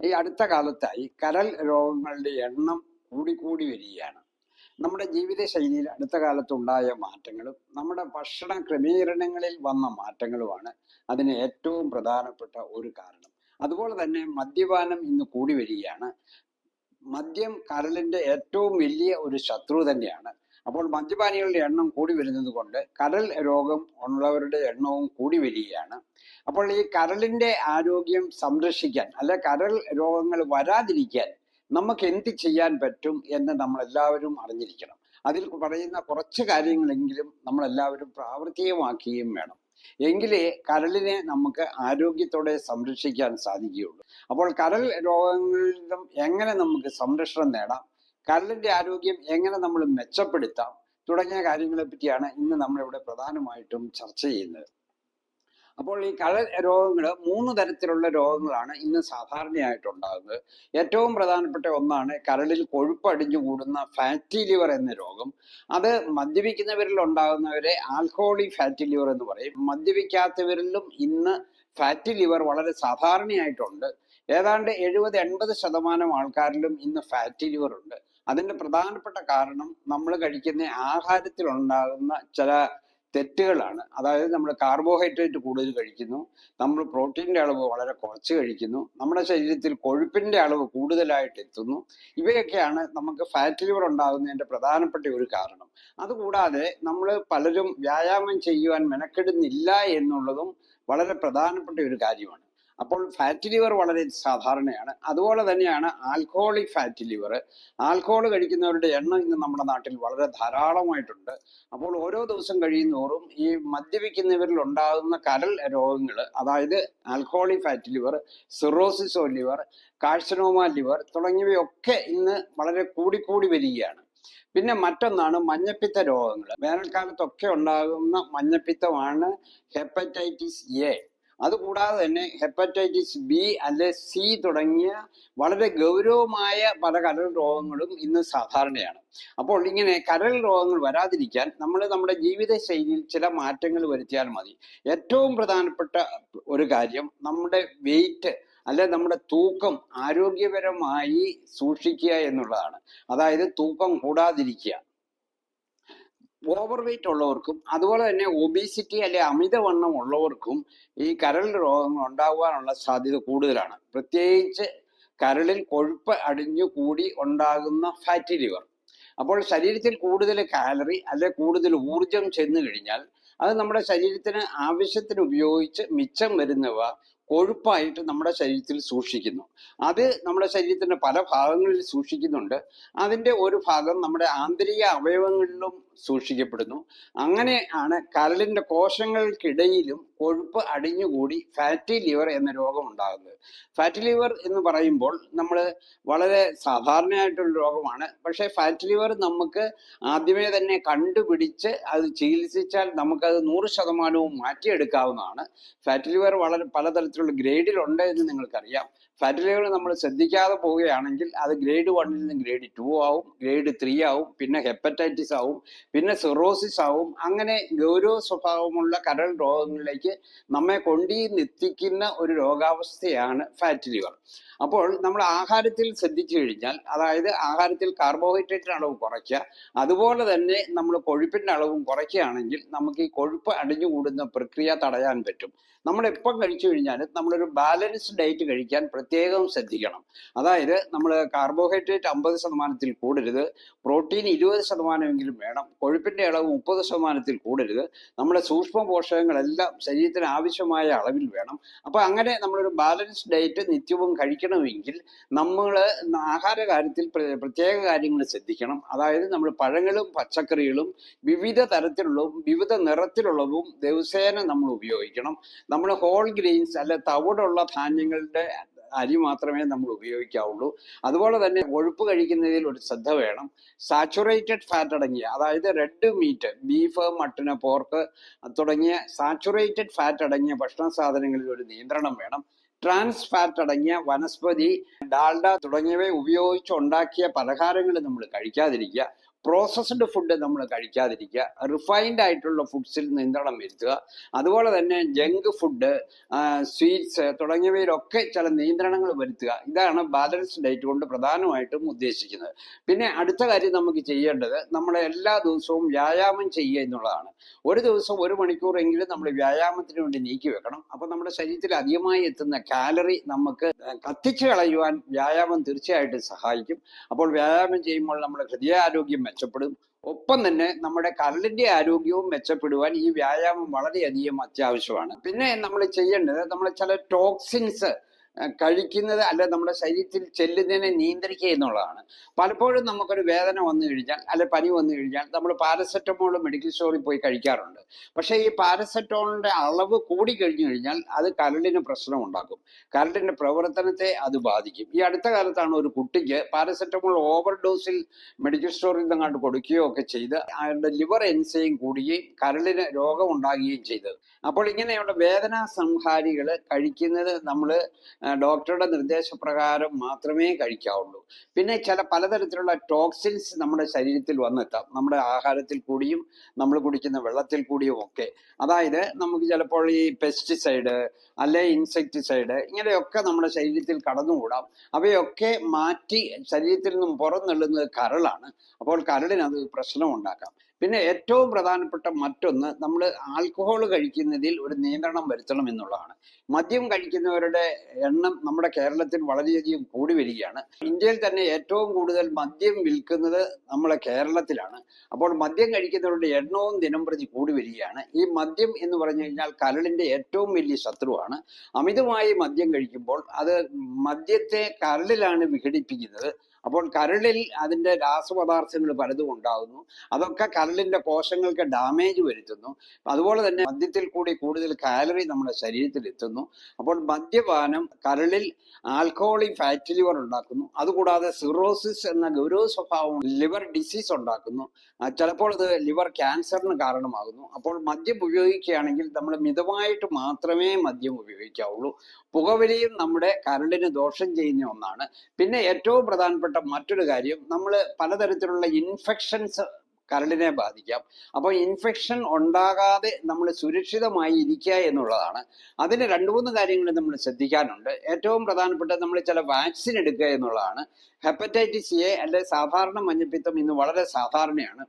ഈ അടുത്ത കാലത്തായി കരൾ രോഗങ്ങളുടെ എണ്ണം കൂടിക്കൂടി വരികയാണ്. നമ്മുടെ ജീവിത ശൈലിയിൽ അടുത്ത കാലത്തുണ്ടായ മാറ്റങ്ങളും നമ്മുടെ ഭക്ഷണ ക്രമീകരണങ്ങളിൽ വന്ന മാറ്റങ്ങളുമാണ് അതിന് ഏറ്റവും പ്രധാനപ്പെട്ട ഒരു കാരണം. അതുപോലെ തന്നെ മദ്യപാനം ഇന്ന് കൂടി വരികയാണ്. മദ്യം കരളിന്റെ ഏറ്റവും വലിയ ഒരു ശത്രു തന്നെയാണ്. അപ്പോൾ മദ്യപാനികളുടെ എണ്ണം കൂടി വരുന്നത് കൊണ്ട് കരൾ രോഗം ഉള്ളവരുടെ എണ്ണവും കൂടി വരികയാണ്. അപ്പോൾ ഈ കരളിന്റെ ആരോഗ്യം സംരക്ഷിക്കാൻ അല്ലെ കരൾ രോഗങ്ങൾ വരാതിരിക്കാൻ നമുക്ക് എന്ത് ചെയ്യാൻ പറ്റും എന്ന് നമ്മൾ എല്ലാവരും അറിഞ്ഞിരിക്കണം. അതിൽ പറയുന്ന കുറച്ച് കാര്യങ്ങളെങ്കിലും നമ്മൾ എല്ലാവരും പ്രാവർത്തികമാക്കുകയും വേണം. എങ്കിലേ കരളിനെ നമുക്ക് ആരോഗ്യത്തോടെ സംരക്ഷിക്കാൻ സാധിക്കുകയുള്ളൂ. അപ്പോൾ കരൾ രോഗങ്ങളിൽ എങ്ങനെ നമുക്ക് സംരക്ഷണം നേടാം? കരളിന്റെ ആരോഗ്യം എങ്ങനെ നമ്മൾ മെച്ചപ്പെടുത്താം തുടങ്ങിയ കാര്യങ്ങളെ പറ്റിയാണ് ഇന്ന് നമ്മളിവിടെ പ്രധാനമായിട്ടും ചർച്ച ചെയ്യുന്നത്. അപ്പോൾ ഈ കരൾ രോഗങ്ങൾ മൂന്ന് തരത്തിലുള്ള രോഗങ്ങളാണ് ഇന്ന് സാധാരണയായിട്ടുണ്ടാകുന്നത്. ഏറ്റവും പ്രധാനപ്പെട്ട ഒന്നാണ് കരളിൽ കൊഴുപ്പ് അടിഞ്ഞു കൂടുന്ന ഫാറ്റി ലിവർ എന്ന രോഗം. അത് മദ്യപിക്കുന്നവരിൽ ഉണ്ടാകുന്നവരെ ആൽക്കഹോളിക് ഫാറ്റി ലിവർ എന്ന് പറയും. മദ്യപിക്കാത്തവരിലും ഇന്ന് ഫാറ്റി ലിവർ വളരെ സാധാരണയായിട്ടുണ്ട്. ഏതാണ്ട് എഴുപത് എൺപത് ശതമാനം ആൾക്കാരിലും ഇന്ന് ഫാറ്റി ലിവർ ഉണ്ട്. അതിന്റെ പ്രധാനപ്പെട്ട കാരണം നമ്മൾ കഴിക്കുന്ന ആഹാരത്തിൽ ഉണ്ടാകുന്ന ചില തെറ്റുകളാണ്. അതായത് നമ്മൾ കാർബോഹൈഡ്രേറ്റ് കൂടുതൽ കഴിക്കുന്നു നമ്മൾ പ്രോട്ടീന്റെ അളവ് വളരെ കുറച്ച് കഴിക്കുന്നു നമ്മുടെ ശരീരത്തിൽ കൊഴുപ്പിന്റെ അളവ് കൂടുതലായിട്ട് എത്തുന്നു. ഇവയൊക്കെയാണ് നമുക്ക് ഫാറ്റ് ലിവർ ഉണ്ടാകുന്നതിന്റെ പ്രധാനപ്പെട്ട ഒരു കാരണം. അതുകൂടാതെ നമ്മൾ പലരും വ്യായാമം ചെയ്യുവാൻ മെനക്കെടുന്നില്ല എന്നുള്ളതും വളരെ പ്രധാനപ്പെട്ട ഒരു കാര്യമാണ്. അപ്പോൾ ഫാറ്റ് ലിവർ വളരെ സാധാരണയാണ്. അതുപോലെ തന്നെയാണ് ആൽക്കഹോളിക് ഫാറ്റ് ലിവർ ആൽക്കഹോൾ കഴിക്കുന്നവരുടെ എണ്ണം ഇന്ന് നമ്മുടെ നാട്ടിൽ വളരെ ധാരാളമായിട്ടുണ്ട്. അപ്പോൾ ഓരോ ദിവസം കഴിയുന്നോറും ഈ മദ്യപിക്കുന്നവരിൽ ഉണ്ടാകുന്ന കരൾ രോഗങ്ങൾ അതായത് alcoholic fat liver cirrhosis of liver carcinoma liver തുടങ്ങിയവയൊക്കെ ഇന്ന് വളരെ കൂടിക്കൂടി വരികയാണ്. പിന്നെ മറ്റൊന്നാണ് മഞ്ഞപ്പിത്ത രോഗങ്ങൾ വേനൽക്കാലത്തൊക്കെ ഉണ്ടാകുന്ന മഞ്ഞപ്പിത്തമാണ് ഹെപ്പറ്റൈറ്റിസ് എ അതുകൂടാതെ തന്നെ ഹെപ്പറ്റൈറ്റിസ് ബി അല്ലെ സി തുടങ്ങിയ വളരെ ഗൗരവമായ പല കരൾ രോഗങ്ങളും ഇന്ന് സാധാരണയാണ്. അപ്പോൾ ഇങ്ങനെ കരൾ രോഗങ്ങൾ വരാതിരിക്കാൻ നമ്മൾ നമ്മുടെ ജീവിതശൈലിയിൽ ചില മാറ്റങ്ങൾ വരുത്തിയാൽ മതി. ഏറ്റവും പ്രധാനപ്പെട്ട ഒരു കാര്യം നമ്മുടെ വെയിറ്റ് അല്ലെ നമ്മുടെ തൂക്കം ആരോഗ്യപരമായി സൂക്ഷിക്കുക എന്നുള്ളതാണ്. അതായത് തൂക്കം കൂടാതിരിക്കുക. ഓവർ വെയിറ്റ് ഉള്ളവർക്കും അതുപോലെ തന്നെ ഒബീസിറ്റി അല്ലെ അമിതവണ്ണം ഉള്ളവർക്കും ഈ കരൾ രോഗങ്ങൾ ഉണ്ടാകുവാനുള്ള സാധ്യത കൂടുതലാണ്. പ്രത്യേകിച്ച് കരളിൽ കൊഴുപ്പ് അടിഞ്ഞു കൂടി ഉണ്ടാകുന്ന ഫാറ്റി ലിവർ അപ്പോൾ ശരീരത്തിൽ കൂടുതൽ കാലറി അല്ലെ കൂടുതൽ ഊർജം ചെന്ന് കഴിഞ്ഞാൽ അത് നമ്മുടെ ശരീരത്തിന് ആവശ്യത്തിന് ഉപയോഗിച്ച് മിച്ചം വരുന്നവ കൊഴുപ്പായിട്ട് നമ്മുടെ ശരീരത്തിൽ സൂക്ഷിക്കുന്നു. അത് നമ്മുടെ ശരീരത്തിന്റെ പല ഭാഗങ്ങളിൽ സൂക്ഷിക്കുന്നുണ്ട്. അതിന്റെ ഒരു ഭാഗം നമ്മുടെ ആന്തരിക അവയവങ്ങളിലും സൂക്ഷിക്കപ്പെടുന്നു. അങ്ങനെ ആണ് കരളിന്റെ കോശങ്ങൾക്കിടയിലും കൊഴുപ്പ് അടിഞ്ഞുകൂടി ഫാറ്റി ലിവർ എന്ന രോഗം ഉണ്ടാകുന്നത്. ഫാറ്റി ലിവർ എന്ന് പറയുമ്പോൾ നമ്മൾ വളരെ സാധാരണയായിട്ടുള്ള രോഗമാണ്. പക്ഷേ ഫാറ്റി ലിവർ നമുക്ക് ആദ്യമേ തന്നെ കണ്ടുപിടിച്ച് അത് ചികിത്സിച്ചാൽ നമുക്കത് നൂറ് ശതമാനവും മാറ്റിയെടുക്കാവുന്നതാണ്. ഫാറ്റി ലിവർ വളരെ പലതരത്തിലുള്ള ഗ്രേഡിലുണ്ട് എന്ന് നിങ്ങൾക്കറിയാം. ഫാറ്റി ലിവർ നമ്മൾ ശ്രദ്ധിക്കാതെ പോവുകയാണെങ്കിൽ അത് ഗ്രേഡ് വണ്ണിൽ നിന്ന് ഗ്രേഡ് ടു ആവും ഗ്രേഡ് ത്രീ ആവും പിന്നെ ഹെപ്പറ്റൈറ്റിസ് ആവും പിന്നെ സിറോസിസ് ആവും. അങ്ങനെ ഗൗരവ സ്വഭാവമുള്ള കരൾ രോഗങ്ങളിലേക്ക് നമ്മെ കൊണ്ടുവന്നെത്തിക്കുന്ന ഒരു രോഗാവസ്ഥയാണ് ഫാറ്റ് ലിവർ. അപ്പോൾ നമ്മൾ ആഹാരത്തിൽ ശ്രദ്ധിച്ചു കഴിഞ്ഞാൽ അതായത് ആഹാരത്തിൽ കാർബോഹൈഡ്രേറ്റിന്റെ അളവ് കുറയ്ക്കുക അതുപോലെ തന്നെ നമ്മൾ കൊഴുപ്പിന്റെ അളവും കുറയ്ക്കുകയാണെങ്കിൽ നമുക്ക് ഈ കൊഴുപ്പ് അടിഞ്ഞുകൂടുന്ന പ്രക്രിയ തടയാൻ പറ്റും. നമ്മൾ എപ്പം കഴിച്ചു കഴിഞ്ഞാൽ നമ്മളൊരു ബാലൻസ്ഡ് ഡയറ്റ് കഴിക്കാൻ പ്രത്യേകം ശ്രദ്ധിക്കണം. അതായത് നമ്മൾ കാർബോഹൈഡ്രേറ്റ് അമ്പത് ശതമാനത്തിൽ കൂടരുത് പ്രോട്ടീൻ ഇരുപത് ശതമാനമെങ്കിലും വേണം കൊഴുപ്പിന്റെ അളവ് മുപ്പത് ശതമാനത്തിൽ കൂടരുത് നമ്മുടെ സൂക്ഷ്മ പോഷകങ്ങളെല്ലാം ശരീരത്തിന് ആവശ്യമായ അളവിൽ വേണം. അപ്പൊ അങ്ങനെ നമ്മളൊരു ബാലൻസ്ഡ് ഡയറ്റ് നിത്യവും കഴിക്കണമെങ്കിൽ നമ്മൾ ആഹാര കാര്യത്തിൽ പ്രത്യേക കാര്യങ്ങൾ ശ്രദ്ധിക്കണം. അതായത് നമ്മൾ പഴങ്ങളും പച്ചക്കറികളും വിവിധ തരത്തിലുള്ളതും വിവിധ നിറത്തിലുള്ളതും ദിവസേന നമ്മൾ ഉപയോഗിക്കണം. നമ്മൾ ഹോൾ ഗ്രെയിൻസ് അല്ല തവിടുള്ള ധാന്യങ്ങളുടെ അരി മാത്രമേ നമ്മൾ ഉപയോഗിക്കാവുള്ളൂ. അതുപോലെ തന്നെ കൊഴുപ്പ് കഴിക്കുന്നതിൽ ഒരു ശ്രദ്ധ വേണം. സാച്ചുറേറ്റഡ് ഫാറ്റ് അടങ്ങിയ അതായത് red meat beef mutton pork തുടങ്ങിയ സാച്ചുറേറ്റഡ് ഫാറ്റ് അടങ്ങിയ ഭക്ഷണ സാധനങ്ങളിൽ ഒരു നിയന്ത്രണം വേണം. ട്രാൻസ് ഫാറ്റ് അടങ്ങിയ വനസ്പതി ഡാൽഡ തുടങ്ങിയവ ഉപയോഗിച്ച് ഉണ്ടാക്കിയ പലഹാരങ്ങൾ നമ്മൾ കഴിക്കാതിരിക്കുക. പ്രോസസ്ഡ് ഫുഡ് നമ്മൾ കഴിക്കാതിരിക്കുക. റിഫൈൻഡ് ആയിട്ടുള്ള ഫുഡ്സിൽ നിയന്ത്രണം വരുത്തുക. അതുപോലെ തന്നെ ജങ്ക് ഫുഡ് സ്വീറ്റ്സ് തുടങ്ങിയവയിലൊക്കെ ചില നിയന്ത്രണങ്ങൾ വരുത്തുക. ഇതാണ് ബാലൻസ് ഡയറ്റ് കൊണ്ട് പ്രധാനമായിട്ടും ഉദ്ദേശിക്കുന്നത്. പിന്നെ അടുത്ത കാര്യം നമുക്ക് ചെയ്യേണ്ടത് നമ്മൾ എല്ലാ ദിവസവും വ്യായാമം ചെയ്യുക എന്നുള്ളതാണ്. ഒരു ദിവസം ഒരു മണിക്കൂറെങ്കിലും നമ്മൾ വ്യായാമത്തിന് വേണ്ടി നീക്കി വെക്കണം. അപ്പോൾ നമ്മുടെ ശരീരത്തിൽ അധികമായി എത്തുന്ന കാലറി നമുക്ക് കത്തിച്ചു കളയുവാൻ വ്യായാമം തീർച്ചയായിട്ടും സഹായിക്കും. അപ്പോൾ വ്യായാമം ചെയ്യുമ്പോൾ നമ്മുടെ ഹൃദയാരോഗ്യം മെച്ചപ്പെടും. ഒപ്പം തന്നെ നമ്മുടെ കരളിന്റെ ആരോഗ്യവും മെച്ചപ്പെടുവാൻ ഈ വ്യായാമം വളരെയധികം അത്യാവശ്യമാണ്. പിന്നെ നമ്മൾ ചെയ്യേണ്ടത് നമ്മൾ ചില ടോക്സിൻസ് കഴിക്കുന്നത് അല്ല നമ്മുടെ ശരീരത്തിൽ ചെല്ലുന്നതിനെ നിയന്ത്രിക്കുക എന്നുള്ളതാണ്. പലപ്പോഴും നമുക്കൊരു വേദന വന്നു കഴിഞ്ഞാൽ അല്ലെ പനി വന്നു കഴിഞ്ഞാൽ നമ്മൾ പാരസെറ്റമോൾ മെഡിക്കൽ സ്റ്റോറിൽ പോയി കഴിക്കാറുണ്ട്. പക്ഷേ ഈ പാരസെറ്റമോളിന്റെ അളവ് കൂടി കഴിഞ്ഞു കഴിഞ്ഞാൽ അത് കരളിന് പ്രശ്നം ഉണ്ടാക്കും. കരളിന്റെ പ്രവർത്തനത്തെ അത് ബാധിക്കും. ഈ അടുത്ത കാലത്താണ് ഒരു കുട്ടിക്ക് പാരസെറ്റമോൾ ഓവർ ഡോസിൽ മെഡിക്കൽ സ്റ്റോറിൽ നിന്നങ്ങാണ്ട് കൊടുക്കുകയോ ഒക്കെ ചെയ്ത് അയാളുടെ ലിവർ എൻസയും കൂടുകയും കരളിന് രോഗം ഉണ്ടാകുകയും ചെയ്തത്. അപ്പോൾ ഇങ്ങനെയുള്ള വേദനാ സംഹാരികൾ കഴിക്കുന്നത് നമ്മൾ ഡോക്ടറുടെ നിർദ്ദേശപ്രകാരം മാത്രമേ കഴിക്കാവുള്ളൂ. പിന്നെ ചില പലതരത്തിലുള്ള ടോക്സിൻസ് നമ്മുടെ ശരീരത്തിൽ വന്നെത്താം. നമ്മുടെ ആഹാരത്തിൽ കൂടിയും നമ്മൾ കുടിക്കുന്ന വെള്ളത്തിൽ കൂടിയും ഒക്കെ. അതായത് നമുക്ക് ചിലപ്പോൾ ഈ പെസ്റ്റിസൈഡ് അല്ലെ ഇൻസെക്ടിസൈഡ് ഇങ്ങനെയൊക്കെ നമ്മുടെ ശരീരത്തിൽ കടന്നുകൂടാം. അവയൊക്കെ മാറ്റി ശരീരത്തിൽ നിന്നും പുറന്തള്ളുന്നത് കരളാണ്. അപ്പോൾ കരളിന് അത് പ്രശ്നം ഉണ്ടാക്കാം പിന്നെ ഏറ്റവും പ്രധാനപ്പെട്ട മറ്റൊന്ന് നമ്മൾ ആൽക്കഹോൾ കഴിക്കുന്നതിൽ ഒരു നിയന്ത്രണം വരുത്തണം എന്നുള്ളതാണ്. മദ്യം കഴിക്കുന്നവരുടെ എണ്ണം നമ്മുടെ കേരളത്തിൽ വളരെയധികം കൂടി വരികയാണ്. ഇന്ത്യയിൽ തന്നെ ഏറ്റവും കൂടുതൽ മദ്യം വിൽക്കുന്നത് നമ്മളെ കേരളത്തിലാണ്. അപ്പോൾ മദ്യം കഴിക്കുന്നവരുടെ എണ്ണവും ദിനം പ്രതി കൂടി വരികയാണ്. ഈ മദ്യം എന്ന് പറഞ്ഞു കഴിഞ്ഞാൽ കരളിന്റെ ഏറ്റവും വലിയ ശത്രുവാണ്. അമിതമായി മദ്യം കഴിക്കുമ്പോൾ അത് മദ്യത്തെ കരളിലാണ് വിഘടിപ്പിക്കുന്നത്. അപ്പോൾ കരളിൽ അതിന്റെ രാസപദാർത്ഥങ്ങൾ പലതും ഉണ്ടാകുന്നു. അതൊക്കെ കരളിന്റെ കോശങ്ങൾക്ക് ഡാമേജ് വരുത്തുന്നു. അതുപോലെ തന്നെ മദ്യത്തിൽ കൂടി കൂടുതൽ കാലറി നമ്മുടെ ശരീരത്തിൽ എത്തുന്നു. അപ്പോൾ മദ്യപാനം കരളിൽ ആൽക്കഹോളിക് ഫാറ്റ് ലിവർ ഉണ്ടാക്കുന്നു. അതുകൂടാതെ സിറോസിസ് എന്ന ഗൗരവ സ്വഭാവം ലിവർ ഡിസീസ് ഉണ്ടാക്കുന്നു. ചിലപ്പോൾ അത് ലിവർ ക്യാൻസറിന് കാരണമാകുന്നു. അപ്പോൾ മദ്യം ഉപയോഗിക്കുകയാണെങ്കിൽ നമ്മൾ മിതമായിട്ട് മാത്രമേ മദ്യം ഉപയോഗിക്കാവുള്ളൂ. പുകവലിയും നമ്മുടെ കരളിന് ദോഷം ചെയ്യുന്ന ഒന്നാണ്. പിന്നെ ഏറ്റവും പ്രധാനപ്പെട്ട മറ്റൊരു കാര്യം നമ്മൾ പലതരത്തിലുള്ള ഇൻഫെക്ഷൻസ് കരളിനെ ബാധിക്കാം. അപ്പോൾ ഇൻഫെക്ഷൻ ഉണ്ടാകാതെ നമ്മൾ സുരക്ഷിതമായി ഇരിക്കുക എന്നുള്ളതാണ്. അതിന് രണ്ട് മൂന്ന് കാര്യങ്ങൾ നമ്മൾ ശ്രദ്ധിക്കാനുണ്ട്. ഏറ്റവും പ്രധാനപ്പെട്ട നമ്മൾ ചില വാക്സിൻ എടുക്കുക എന്നുള്ളതാണ്. ഹെപ്പറ്റൈറ്റിസ് എ അല്ലെ സാധാരണ മഞ്ഞപ്പിത്തം ഇന്ന് വളരെ സാധാരണയാണ്.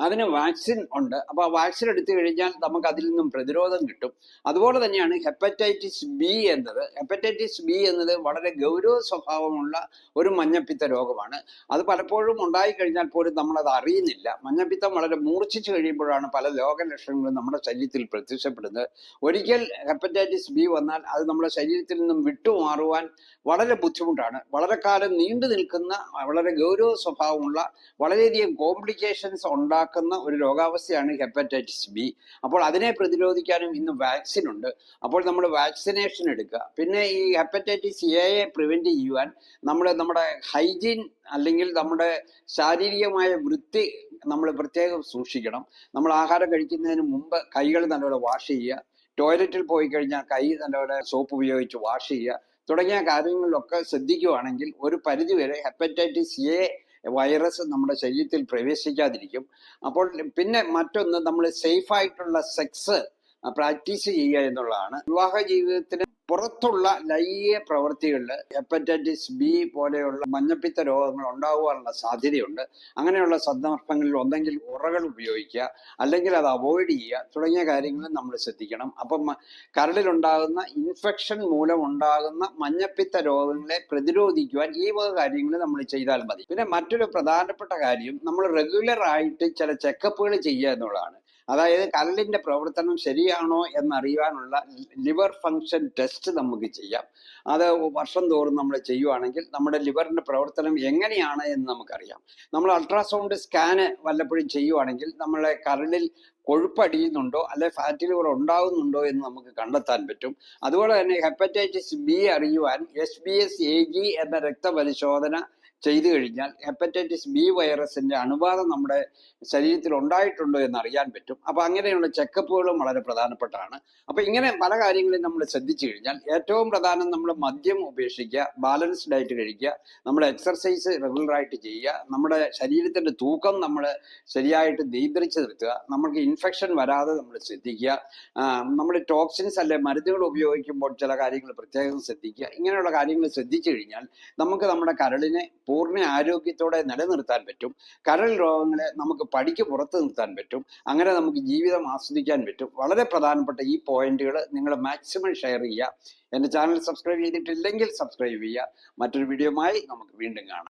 അതിന് വാക്സിൻ ഉണ്ട്. അപ്പോൾ ആ വാക്സിൻ എടുത്തു കഴിഞ്ഞാൽ നമുക്ക് അതിൽ നിന്നും പ്രതിരോധം കിട്ടും. അതുപോലെ തന്നെയാണ് ഹെപ്പറ്റൈറ്റിസ് ബി എന്നത്. ഹെപ്പറ്റൈറ്റിസ് ബി എന്നത് വളരെ ഗൗരവ സ്വഭാവമുള്ള ഒരു മഞ്ഞപ്പിത്ത രോഗമാണ്. അത് പലപ്പോഴും ഉണ്ടായിക്കഴിഞ്ഞാൽ പോലും നമ്മളത് അറിയുന്നില്ല. മഞ്ഞപ്പിത്തം വളരെ മൂർച്ഛിച്ചു കഴിയുമ്പോഴാണ് പല രോഗലക്ഷണങ്ങളും നമ്മുടെ ശരീരത്തിൽ പ്രത്യക്ഷപ്പെടുന്നത്. ഒരിക്കൽ ഹെപ്പറ്റൈറ്റിസ് ബി വന്നാൽ അത് നമ്മുടെ ശരീരത്തിൽ നിന്നും വിട്ടുമാറുവാൻ വളരെ ബുദ്ധിമുട്ടാണ്. വളരെ കാലം നീണ്ടു നിൽക്കുന്ന വളരെ ഗൗരവ സ്വഭാവമുള്ള വളരെയധികം കോംപ്ലിക്കേഷൻസ് ഉണ്ടാക്കുന്ന ഒരു രോഗാവസ്ഥയാണ് ഹെപ്പറ്റൈറ്റിസ് ബി. അപ്പോൾ അതിനെ പ്രതിരോധിക്കാനും ഇന്ന് വാക്സിൻ ഉണ്ട്. അപ്പോൾ നമ്മൾ വാക്സിനേഷൻ എടുക്കുക. പിന്നെ ഈ ഹെപ്പറ്റൈറ്റിസ് എയെ പ്രിവെന്റ് ചെയ്യുവാൻ നമ്മൾ നമ്മുടെ ഹൈജീൻ അല്ലെങ്കിൽ നമ്മുടെ ശാരീരികമായ വൃത്തി നമ്മൾ പ്രത്യേകം സൂക്ഷിക്കണം. നമ്മൾ ആഹാരം കഴിക്കുന്നതിന് മുമ്പ് കൈകൾ നല്ലപോലെ വാഷ് ചെയ്യുക. ടോയ്ലറ്റിൽ പോയി കഴിഞ്ഞാൽ കൈ നല്ലപോലെ സോപ്പ് ഉപയോഗിച്ച് വാഷ് ചെയ്യുക. തുടങ്ങിയ കാര്യങ്ങളിലൊക്കെ ശ്രദ്ധിക്കുകയാണെങ്കിൽ ഒരു പരിധിവരെ ഹെപ്പറ്റൈറ്റിസ് എ വൈറസ് നമ്മുടെ ശരീരത്തിൽ പ്രവേശിക്കാതിരിക്കും. അപ്പോൾ പിന്നെ മറ്റൊന്ന് നമ്മൾ സേഫ് ആയിട്ടുള്ള സെക്സ് പ്രാക്ടീസ് ചെയ്യുക എന്നുള്ളതാണ്. വിവാഹ ജീവിതത്തിന് പുറത്തുള്ള ലൈംഗിക പ്രവൃത്തികളിൽ ഹെപ്പറ്റൈറ്റിസ് ബി പോലെയുള്ള മഞ്ഞപ്പിത്ത രോഗങ്ങൾ ഉണ്ടാകുവാനുള്ള സാധ്യതയുണ്ട്. അങ്ങനെയുള്ള സന്ദർഭങ്ങളിൽ ഒന്നെങ്കിൽ ഉറകൾ ഉപയോഗിക്കുക അല്ലെങ്കിൽ അത് അവോയ്ഡ് ചെയ്യുക തുടങ്ങിയ കാര്യങ്ങൾ നമ്മൾ ശ്രദ്ധിക്കണം. അപ്പം കരളിലുണ്ടാകുന്ന ഇൻഫെക്ഷൻ മൂലം ഉണ്ടാകുന്ന മഞ്ഞപ്പിത്ത രോഗങ്ങളെ പ്രതിരോധിക്കുവാൻ ഈ വക കാര്യങ്ങൾ നമ്മൾ ചെയ്താൽ മതി. പിന്നെ മറ്റൊരു പ്രധാനപ്പെട്ട കാര്യം നമ്മൾ റെഗുലർ ആയിട്ട് ചില ചെക്കപ്പുകൾ ചെയ്യുക എന്നുള്ളതാണ്. അതായത് കരളിന്റെ പ്രവർത്തനം ശരിയാണോ എന്നറിയാനുള്ള ലിവർ ഫങ്ഷൻ ടെസ്റ്റ് നമുക്ക് ചെയ്യാം. അത് വർഷം തോറും നമ്മൾ ചെയ്യുവാണെങ്കിൽ നമ്മുടെ ലിവറിന്റെ പ്രവർത്തനം എങ്ങനെയാണ് എന്ന് നമുക്കറിയാം. നമ്മൾ അൾട്രാസൗണ്ട് സ്കാന് വല്ലപ്പോഴും ചെയ്യുവാണെങ്കിൽ നമ്മളെ കരളിൽ കൊഴുപ്പടിയുന്നുണ്ടോ അല്ലെ ഫാറ്റി ലിവർ ഉണ്ടാകുന്നുണ്ടോ എന്ന് നമുക്ക് കണ്ടെത്താൻ പറ്റും. അതുപോലെ തന്നെ ഹെപ്പറ്റൈറ്റിസ് ബി അറിയുവാൻ S B S A G എന്ന രക്തപരിശോധന ചെയ്തു കഴിഞ്ഞാൽ ഹെപ്പറ്റൈറ്റിസ് ബി വൈറസിന്റെ അണുബാധ നമ്മുടെ ശരീരത്തിൽ ഉണ്ടായിട്ടുണ്ടോ എന്ന് അറിയാൻ പറ്റും. അപ്പൊ അങ്ങനെയുള്ള ചെക്കപ്പുകളും വളരെ പ്രധാനപ്പെട്ടതാണ്. അപ്പൊ ഇങ്ങനെ പല കാര്യങ്ങളും നമ്മൾ ശ്രദ്ധിച്ചു കഴിഞ്ഞാൽ ഏറ്റവും പ്രധാനം നമ്മൾ മദ്യം ഉപേക്ഷിക്കുക ബാലൻസ്ഡ് ഡയറ്റ് കഴിക്കുക നമ്മൾ എക്സർസൈസ് റെഗുലറായിട്ട് ചെയ്യുക നമ്മുടെ ശരീരത്തിന്റെ തൂക്കം നമ്മൾ ശരിയായിട്ട് നിയന്ത്രിച്ച് നിർത്തുക നമുക്ക് ഇൻഫെക്ഷൻ വരാതെ നമ്മൾ ശ്രദ്ധിക്കുക നമ്മൾ ടോക്സിൻസ് അല്ലെ മരുന്നുകൾ ഉപയോഗിക്കുമ്പോൾ ചില കാര്യങ്ങൾ പ്രത്യേകം ശ്രദ്ധിക്കുക ഇങ്ങനെയുള്ള കാര്യങ്ങൾ ശ്രദ്ധിച്ചു കഴിഞ്ഞാൽ നമുക്ക് നമ്മുടെ കരളിനെ പൂർണ ആരോഗ്യത്തോടെ നിലനിർത്താൻ പറ്റും. കരൾ രോഗങ്ങളെ നമുക്ക് പടിക്ക് പുറത്ത് നിർത്താൻ പറ്റും. അങ്ങനെ നമുക്ക് ജീവിതം ആസ്വദിക്കാൻ പറ്റും. വളരെ പ്രധാനപ്പെട്ട ഈ പോയിന്റുകൾ നിങ്ങൾ മാക്സിമം ഷെയർ ചെയ്യുക. എന്റെ ചാനൽ സബ്സ്ക്രൈബ് ചെയ്തിട്ടില്ലെങ്കിൽ സബ്സ്ക്രൈബ് ചെയ്യുക. മറ്റൊരു വീഡിയോയുമായി നമുക്ക് വീണ്ടും കാണാം.